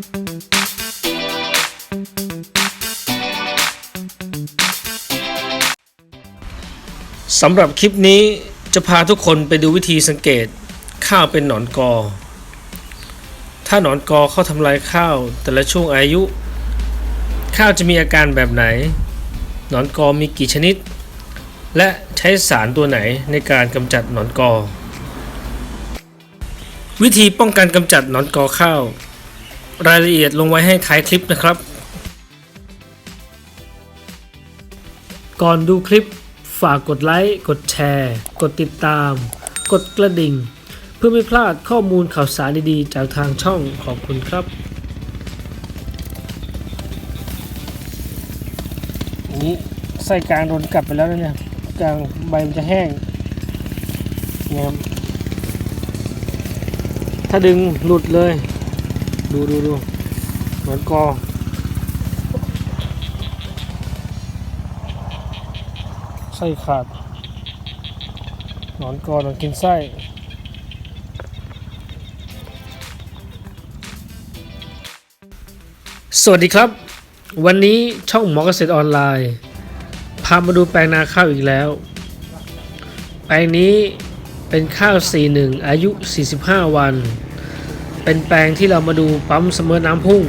สำหรับคลิปนี้จะพาทุกคนไปดูวิธีสังเกตข้าวเป็นหนอนกอ ถ้าหนอนกอเข้าทำลายข้าวแต่ละช่วงอายุ ข้าวจะมีอาการแบบไหน หนอนกอมีกี่ชนิด และใช้สารตัวไหนในการกำจัดหนอนกอ วิธีป้องกันกำจัดหนอนกอข้าว รายละเอียดลงไว้ให้ท้ายคลิปนะครับ ก่อนดูคลิปฝากกดไลค์ กดแชร์ กดติดตาม กดกระดิ่ง เพื่อไม่พลาดข้อมูลข่าวสารดีๆ จากทางช่องขอบคุณครับ อันนี้ไส้กลางโดนกัดไปแล้วนะเนี่ยกลางใบมันจะแห้งนี่ยครับถ้าดึงหลุดเลย ดูดูดูเหมือนกอไส้ขาดหนอนกอหนอนกินไส้สวัสดีครับ วันนี้ช่องหมอเกษตรออนไลน์ พามาดูแปลงนาข้าวอีกแล้ว แปลงนี้เป็นข้าว 41 อายุ 45 วัน เป็นแปลงที่เรามาดูปั๊มเสมอน้ำพุ่ง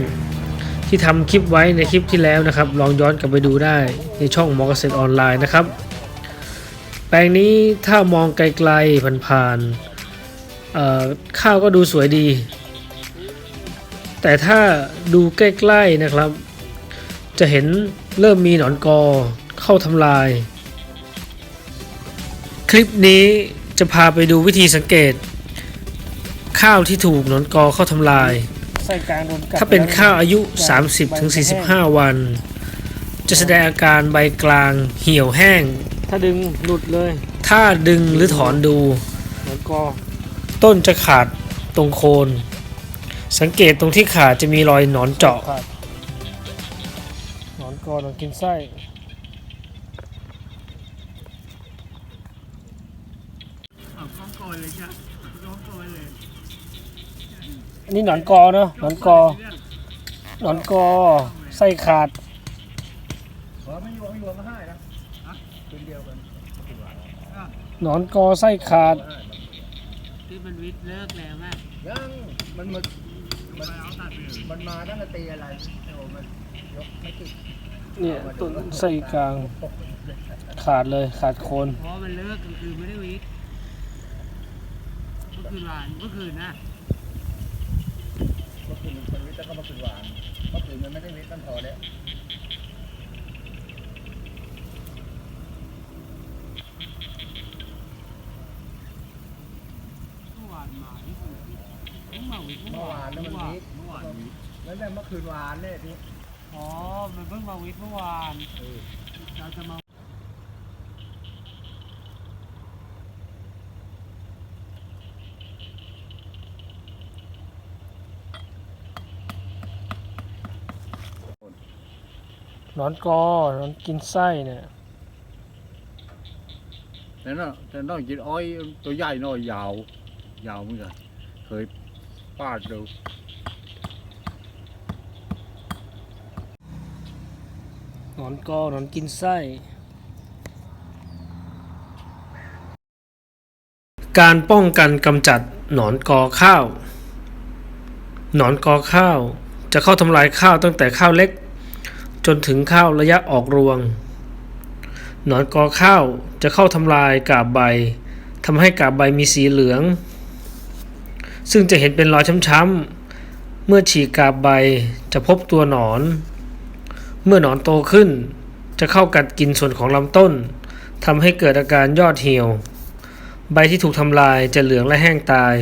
ที่ทำคลิปไว้ในคลิปที่แล้วนะครับ ลองย้อนกลับไปดูได้ในช่องมอเกษตรออนไลน์นะครับ แปลงนี้ถ้ามองไกลๆผ่านๆข้าวก็ดูสวยดี แต่ถ้าดูใกล้ๆนะครับ จะเห็นเริ่มมีหนอนกอเข้าทำลาย คลิปนี้จะพาไปดูวิธีสังเกต ข้าวที่ถูกหนอนกอเข้าทำลาย ถ้าเป็นข้าวอายุ 30-45 วัน จะแสดงอาการใบกลางเหี่ยวแห้ง ถ้าดึงหลุดเลย ถ้าดึงหรือถอนดูแล้วก็ต้นจะขาดตรงโคน สังเกตตรงที่ขาดจะมีรอยหนอนเจาะหนอนกอหนอนกินไส้เอาข้องก่อนเลยจ้ะร้องก่อนเลย อันนี้หนอนกอเนาะหนอนกอ หนอนกอไส้ขาดขอไม่อยู่ไม่อยู่มาให้นะเป็นเดียวกันหนอนกอไส้ขาดที่มันวิทย์เลิกแล้วแม่ยังมันมันมันมันมาตั้งแต่ตีอะไรโอ้มันยกไม่ติดเนี่ยต้นไส้กลางขาดเลยขาดโคนเพราะมันเลิกกลางคืนไม่ได้วิทย์เมื่อคืนวานเมื่อคืนนะเมื่อ คืนมันวิทย์แล้วก็มาคืนหวานเมื่อคืนมันไม่ได้วิทย์มันพอแล้วเมื่อวานมาที่สุดเพิ่งมาวิทย์เมื่อวานแล้วมันวิทย์เมื่อวานวิทย์แล้วเนี่ยเมื่อคืนหวานเนี่ยพี่อ๋อ มันเพิ่งมาวิทย์เมื่อวานเราจะมา นอนกอหนอนกินไส้เนี่ยแต่น่ะแต่น้องกินอ้อยตัวใหญ่หน่อยยาว ยาวเหมือนกันเคยปาดดูหนอนกอหนอนกินไส้ การป้องกันกำจัดหนอนกอข้าว หนอนกอข้าวจะเข้าทำลายข้าวตั้งแต่ข้าวเล็กจ นถึงข้าวระยะออกรวง หนอนกอข้าวจะเข้าทำลายกาบใบทำให้กาบใบมีสีเหลือง ซึ่งจะเห็นเป็นรอยช้ำๆเมื่อฉีกกาบใบจะพบตัวหนอน เมื่อหนอนโตขึ้น จะเข้ากัดกินส่วนของลำต้นทำให้เกิดอาการยอดเหี่ยว ใบที่ถูกทำลายจะเหลืองและแห้งตาย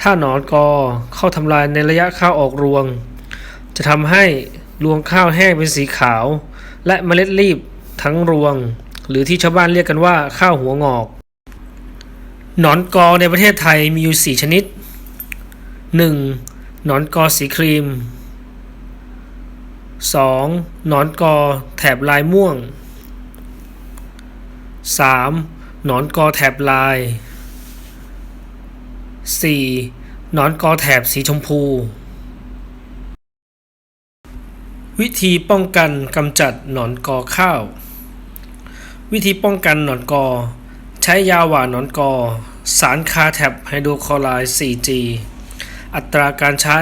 ถ้าหนอนกอเข้าทำลายในระยะข้าวออกรวง จะทำให้ รวงข้าวแห้งเป็นสีขาว และเมล็ดรีบทั้งรวง หรือที่ชาวบ้านเรียกกันว่าข้าวหัวงอก หนอนกอในประเทศไทยมีอยู่4ชนิด 1. หนอนกอสีครีม 2. หนอนกอแถบลายม่วง 3. หนอนกอแถบลาย 4. หนอนกอแถบสีชมพู วิธีป้องกันกำจัดหนอนกอข้าว วิธีป้องกันหนอนกอ ใช้ยาหว่านหนอนกอ สารคาแท็บไฮโดรคลอไรด์ 4G อัตราการใช้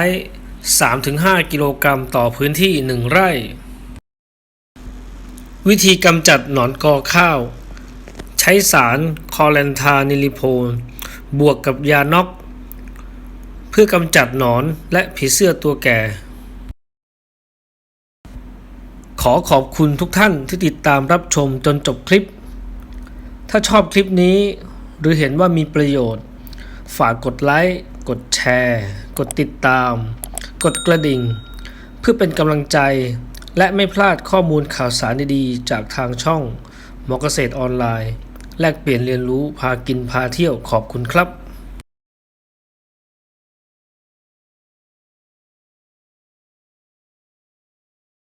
3-5 กิโลกรัมต่อพื้นที่ 1 ไร่ วิธีกำจัดหนอนกอข้าว ใช้สารคอเลนทานิลิโพนบวกกับยาน็อก เพื่อกำจัดหนอนและผีเสื้อตัวแก่ ขอขอบคุณทุกท่านที่ติดตามรับชมจนจบคลิป ถ้าชอบคลิปนี้ หรือเห็นว่ามีประโยชน์ ฝากกดไลค์ กดแชร์ กดติดตาม กดกระดิ่ง เพื่อเป็นกำลังใจ และไม่พลาดข้อมูลข่าวสารดีๆ จากทางช่องมอเกษตรออนไลน์ แลกเปลี่ยนเรียนรู้พากินพาเที่ยวขอบคุณครับ